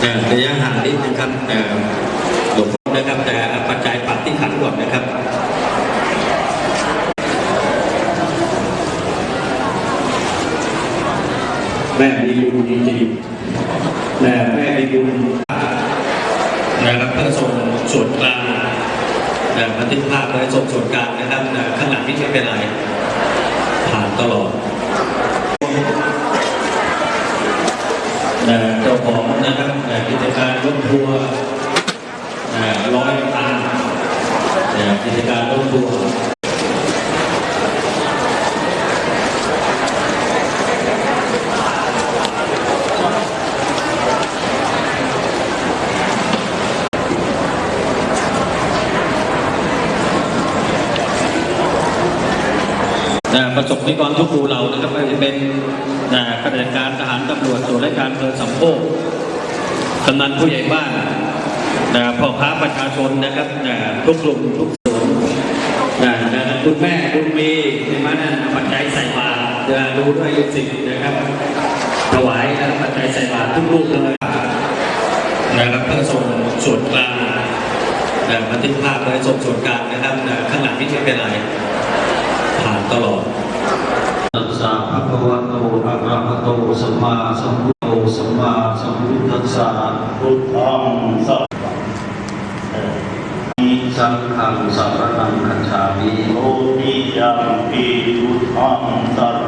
เอ่อระยะห่างนิดนึงครับเอ่อหลวงพ่อนะครับ แต่เอาปัจจัยปัดที่ขันก่อนนะครับแม่มีบุญจริงๆแม่แม่มีบุญนะครับเพื่อส่งส่วนกลางนะบันทึกภาพไว้ส่งส่วนกลางนะครับนะข้างหลังนี่ไม่เป็นไร ผ่านตลอดนะ เจ้าของนะครับกิจการรถทัวร์ร้อยตันกิจการรถทัวร์ประสบนิกรทุกหมู่เหล่านะครับไม่ว่าจะเป็น ข้าราชการทหารตำรวจส่วนราชการเภอสำโพกกำนันผู้ใหญ่บ้านนะพ่อค้าประชาชนนะครับนะทุกกลุ่มทุกส่วนนะนะคุณแม่คุณมีในมานั้นปัจจัยใส่บาตรนะดูด้วยลูกศิษย์นะครับ ถวายนะปัจจัยใส่บาตรทุกรูปเลยนะครับเพื่อส่งส่วนกลางนะบันทึกภาพไว้ส่งส่วนกลางนะครับนะข้างหลังนี่ไม่เป็นไรผ่านตลอด ตัสสะภะคะวะโตอะระหะโตสัมมาสัมพุทโธสัมมาสัมพุทธัสสะพุทธังสัพมิสังฆังสัพพะนังคัจฉามิโอติยัมปีพุทธังสร